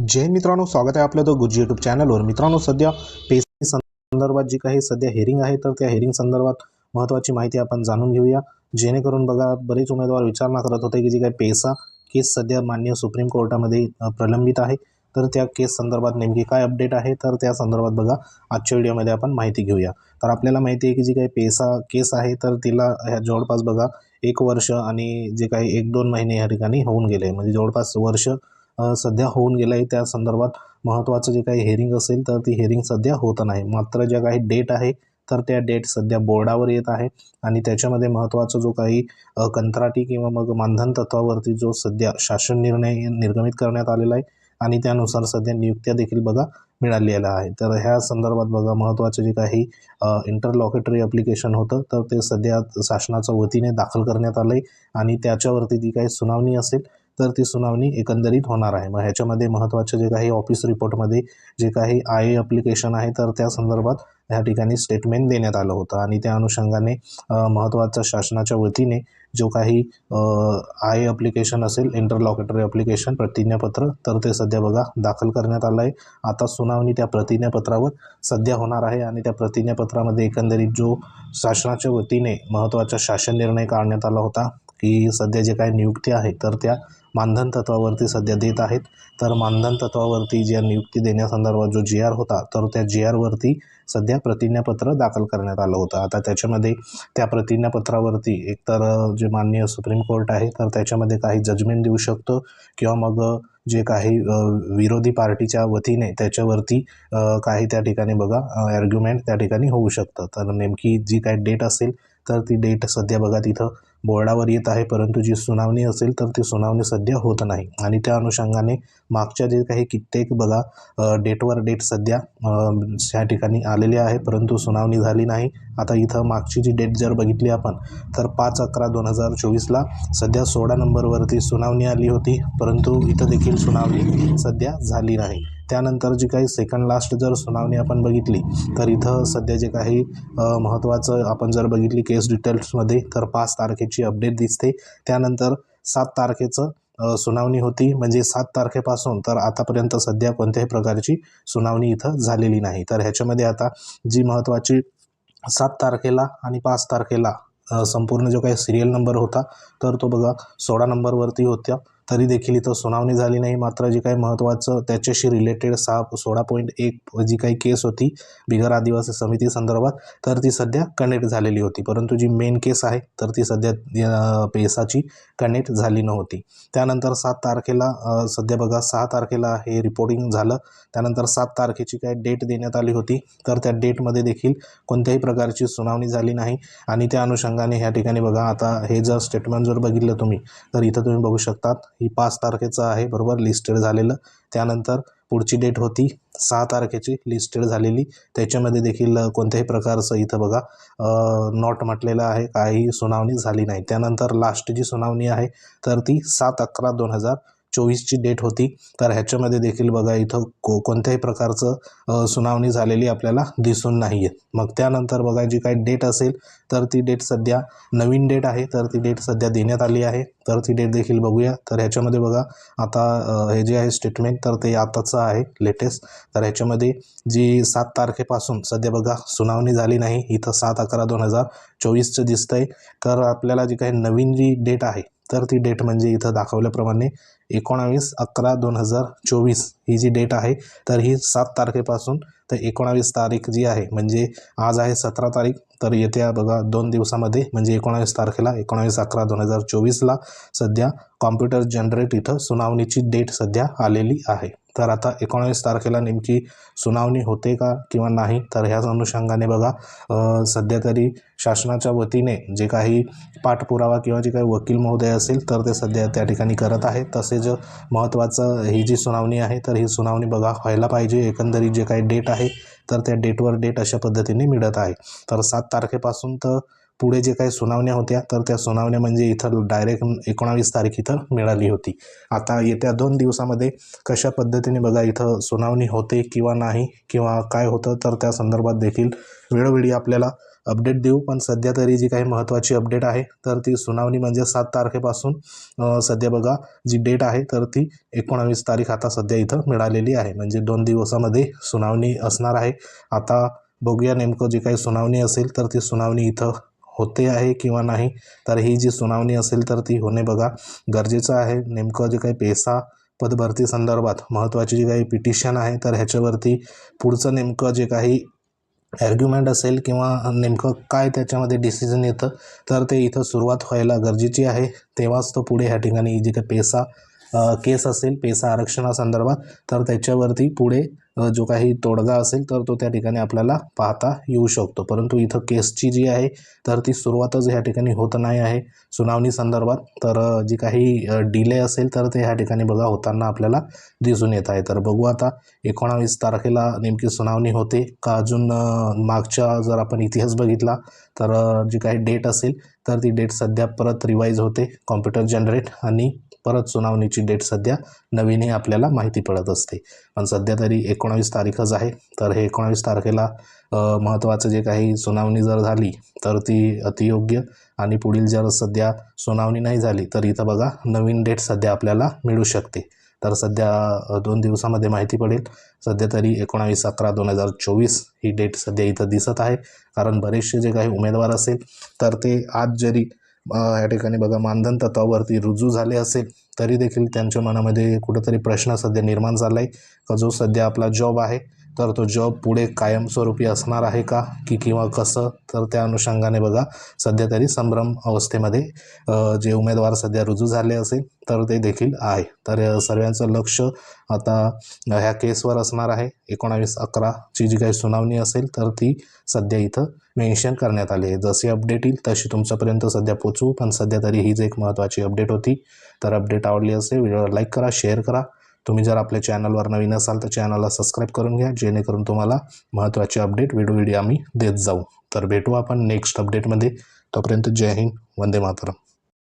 जय मित्रांनो स्वागत आहे आपलं तो गुरुजी यूट्यूब चॅनलवर मित्रांनो सध्या पेसी संदर्भात जी काही सध्या हेरिंग आहे तर त्या हेरिंग संदर्भात महत्त्वाची माहिती आपण जाणून घेऊया. जेणेकरून बघा बरेच उमेदवार विचारणा करत होते की जी काही पेसा केस सध्या मान्य सुप्रीम कोर्टामध्ये प्रलंबित आहे. तर त्या केस संदर्भात नेमकी काय अपडेट आहे तर त्या संदर्भात बघा आजच्या व्हिडिओमध्ये आपण माहिती घेऊया. तर आपल्याला माहिती आहे की जी काही पेसा केस आहे तर तिला ह्या जवळपास बघा एक वर्ष आणि जे काही एक दोन महिने या ठिकाणी होऊन गेले. म्हणजे जवळपास वर्ष सध्या होऊन गेलं आहे त्या संदर्भात महत्त्वाचं जे काही हेरिंग असेल तर ती हेरिंग सध्या होत नाही. मात्र ज्या काही डेट आहे तर त्या डेट सध्या बोर्डावर येत आहे. आणि त्याच्यामध्ये महत्त्वाचा जो काही कंत्राटी किंवा मग मानधन तत्वावरती जो सध्या शासन निर्णय निर्गमित करण्यात आलेला आहे आणि त्यानुसार सध्या नियुक्त्या देखील बघा मिळालेल्या आहे तर ह्या संदर्भात बघा महत्त्वाचं जे काही इंटरलॉकेटरी ॲप्लिकेशन होतं तर ते सध्या शासनाच्या वतीने दाखल करण्यात आलं आहे आणि त्याच्यावरती जी काही सुनावणी असेल तर ती सुनावणी एकंदरीत होणार आहे. मग ह्याच्यामध्ये महत्त्वाचे जे काही ऑफिस रिपोर्टमध्ये जे काही आय ए अप्लिकेशन आहे तर त्या संदर्भात ह्या ठिकाणी स्टेटमेंट देण्यात आलं होतं. आणि त्या अनुषंगाने महत्त्वाचं शासनाच्या वतीने जो काही आय अप्लिकेशन असेल इंटरलॉकेटरी अप्लिकेशन प्रतिज्ञापत्र तर ते सध्या बघा दाखल करण्यात आलं आहे. आता सुनावणी त्या प्रतिज्ञापत्रावर सध्या होणार आहे आणि त्या प्रतिज्ञापत्रामध्ये एकंदरीत जो शासनाच्या वतीने महत्त्वाचा शासन निर्णय काढण्यात आला होता की सध्या जे काही नियुक्ती आहे तर त्या मानधन तत्वावरती सध्या देत आहेत. तर मानधन तत्वावरती ज्या नियुक्ती देण्यासंदर्भात जो जी आर होता तर त्या जी आरवरती सध्या प्रतिज्ञापत्र दाखल करण्यात आलं होतं. आता त्याच्यामध्ये त्या प्रतिज्ञापत्रावरती एकतर जे माननीय सुप्रीम कोर्ट आहे तर त्याच्यामध्ये काही जजमेंट देऊ शकतो किंवा मग जे काही विरोधी पार्टीच्या वतीने त्याच्यावरती काही त्या ठिकाणी बघा ॲर्ग्युमेंट त्या ठिकाणी होऊ शकतं. तर नेमकी जी काही डेट असेल तर ती डेट सध्या बघा तिथं बोर्डावर येत आहे परंतु जी सुनावणी असेल तर ती सुनावणी सध्या होत नाही. आणि त्या अनुषंगाने मागच्या जे काही कित्येक बघा डेटवर डेट सध्या ह्या ठिकाणी आलेली आहे परंतु सुनावणी झाली नाही. आता इथं मागची जी डेट जर बघितली आपण तर पाच अकरा दोन हजार चोवीसला सध्या सोळा नंबरवरती सुनावणी आली होती परंतु इथं देखील सुनावणी सध्या झाली नाही. त्यानंतर जी काही सेकंड लास्ट जर सुनावणी आपण बघितली तर इथं सध्या जे काही महत्त्वाचं आपण जर बघितली केस डिटेल्समध्ये तर पाच तारखेची अपडेट दिसते. त्यानंतर सात तारखेचं सुनावणी होती. म्हणजे सात तारखेपासून तर आतापर्यंत सध्या कोणत्याही प्रकारची सुनावणी इथं झालेली नाही. तर ह्याच्यामध्ये आता जी महत्त्वाची सात तारखेला आणि पाच तारखेला संपूर्ण जो काही सिरियल नंबर होता तर तो बघा सोळा नंबरवरती होत्या. तरी देखील इथं सुनावणी झाली नाही. मात्र जे काही महत्त्वाचं त्याच्याशी रिलेटेड सहा सोळा पॉईंट एक जी काही केस होती बिगर आदिवासी समिती संदर्भात तर ती सध्या कनेक्ट झालेली होती. परंतु जी मेन केस आहे तर ती सध्या पेसाची कनेक्ट झाली नव्हती. त्यानंतर सात तारखेला सध्या बघा सहा तारखेला हे रिपोर्टिंग झालं. त्यानंतर सात तारखेची काय डेट देण्यात आली होती तर त्या डेटमध्ये देखील कोणत्याही प्रकारची सुनावणी झाली नाही. आणि त्या अनुषंगाने ह्या ठिकाणी बघा आता हे जर स्टेटमेंट जर बघितलं तुम्ही तर इथं तुम्ही बघू शकतात ही पाच तारखेचं आहे बरोबर? लिस्टेड झालेलं. त्यानंतर पुढची डेट होती सहा तारखेची लिस्टेड झालेली. त्याच्यामध्ये देखील कोणत्याही प्रकारचं इथं बघा नॉट म्हटलेलं आहे काही सुनावणी झाली नाही. त्यानंतर लास्ट जी सुनावणी आहे तर ती सात अकरा दोन हजार चोवीसची डेट होती. तर ह्याच्यामध्ये देखील बघा इथं को कोणत्याही प्रकारचं सुनावणी झालेली आपल्याला दिसून नाही आहे मग त्यानंतर बघा जी काही डेट असेल तर ती डेट सध्या नवीन डेट आहे. तर ती डेट सध्या देण्यात आली आहे. तर ती डेट देखील बघूया. तर ह्याच्यामध्ये बघा आता हे जे आहे स्टेटमेंट तर ते आताचं आहे लेटेस्ट तर ह्याच्यामध्ये जी सात तारखेपासून सध्या बघा सुनावणी झाली नाही. इथं सात अकरा दोन हजार चोवीसचं दिसतंय. तर आपल्याला जी काही नवीन जी डेट आहे तर ती डेट म्हणजे इथं दाखवल्याप्रमाणे एकोणावीस अकरा दोन हजार चोवीस ही जी डेट आहे तर ही सात तारखेपासून तर एकोणावीस तारीख जी आहे म्हणजे आज आहे सतरा तारीख तर येत्या बघा दोन दिवसामध्ये म्हणजे एकोणावीस तारखेला एकोणावीस अकरा दोन हजार चोवीसला सध्या कॉम्प्युटर जनरेट इथं सुनावणीची डेट सध्या आलेली आहे. तर आता एकोणावीस तारखेला नेमकी सुनावणी होते का किंवा नाही तर ह्याच अनुषंगाने बघा सध्या तरी शासनाच्या वतीने जे काही पाठपुरावा किंवा जे काही वकील महोदय असेल तर ते सध्या त्या ठिकाणी करत आहे तसेच महत्त्वाचं ही जी सुनावणी आहे तर ही सुनावणी बघा व्हायला पाहिजे. एकंदरीत जे काही डेट आहे तर त्या डेटवर डेट अशा पद्धतीने मिळत आहे. तर सात तारखेपासून तर पुढे जे काही सुनावण्या होत्या तर त्या सुनावण्या म्हणजे इथं डायरेक्ट एकोणावीस तारीख इथं मिळाली होती. आता येत्या दोन दिवसामध्ये कशा पद्धतीने बघा इथं सुनावणी होते किंवा नाही किंवा काय होतं तर त्या संदर्भात देखील वेळोवेळी आपल्याला अपडेट देऊ. पण सध्या तरी जी काही महत्त्वाची अपडेट आहे तर ती सुनावणी म्हणजे सात तारखेपासून सध्या बघा जी डेट आहे तर ती एकोणावीस तारीख आता सध्या इथं मिळालेली आहे. म्हणजे दोन दिवसामध्ये सुनावणी असणार आहे. आता बघूया नेमकं जी काही सुनावणी असेल तर ती सुनावणी इथं होते आहे किंवा नाही तर ही जी सुनावणी असेल तर ती होणे बघा गरजेचं आहे. नेमकं जे काही पेसा पदभरती संदर्भात महत्त्वाची जी काही पिटिशन आहे तर ह्याच्यावरती पुढचं नेमकं जे काही ॲर्ग्युमेंट असेल किंवा नेमकं काय त्याच्यामध्ये डिसिजन येतं तर ते इथं सुरुवात व्हायला गरजेची आहे. तेव्हाच तो पुढे ह्या ठिकाणी जी काही पेसा केस असेल पेसा आरक्षणासंदर्भात तर त्याच्यावरती पुढे जो काही तोडगा असेल तर तो त्या ठिकाणी आपल्याला पाहता येऊ शकतो. परंतु इथं केसची जी आहे तर ती सुरुवातच ह्या ठिकाणी होत नाही आहे. सुनावणी संदर्भात तर जी काही डिले असेल तर ते ह्या ठिकाणी बघा होताना आपल्याला दिसून येत आहे. तर बघू आता एकोणावीस तारखेला नेमकी सुनावणी होते का? अजून मागच्या जर आपण इतिहास बघितला तर जी काही डेट असेल तर ती डेट सध्या परत रिवाईज होते. कॉम्प्युटर जनरेट आणि परत सुनावणीची डेट सध्या नवीनही आपल्याला माहिती पडत असते. पण सध्या तरी एकोणावीस तारीखच आहे. तर हे एकोणावीस तारखेला महत्त्वाचं जे काही सुनावणी जर झाली तर ती अतियोग्य आणि पुढील जर सध्या सुनावणी नाही झाली तर इथं बघा नवीन डेट सध्या आपल्याला मिळू शकते. तर सध्या दोन दिवसामध्ये माहिती पडेल. सध्या तरी एकोणावीस अकरा दोन हजार चोवीस ही डेट सध्या इथं दिसत आहे. कारण बरेचसे जे काही उमेदवार असेल तर ते आज जरी या ठिकाणी बघा मानधन तत्वावरती रुजू झाले असेल तरी देखील त्यांच्या मनामध्ये कुठंतरी प्रश्न सध्या निर्माण झाला आहे का जो सध्या आपला जॉब आहे तर तो जॉब पुढे कायमस्वरूपी असणार आहे का? की किंवा कसं? तर त्या अनुषंगाने बघा. सध्या तरी संभ्रम अवस्थेमध्ये जे उमेदवार सध्या रुजू झाले असेल तर ते देखील आहे. तर सर्वांचं लक्ष आता ह्या केसवर असणार आहे. एकोणावीस अकराची जी काही सुनावणी असेल तर ती सध्या इथं मेन्शन करण्यात आली आहे. जशी अपडेट येईल तशी तुमच्यापर्यंत सध्या पोचवू पण सध्या तरी हीच एक महत्त्वाची अपडेट होती. तर अपडेट आवडली असेल व्हिडिओला लाईक करा शेअर करा. तुम्ही जर आपल्या चॅनलवर नवीन असाल तर चॅनलला सबस्क्राईब करून घ्या. जेणेकरून तुम्हाला महत्त्वाचे अपडेट व्हिडिओ व्हिडिओ आम्ही देत जाऊ. तर भेटू आपण नेक्स्ट अपडेटमध्ये तोपर्यंत जय हिंद वंदे मातरम.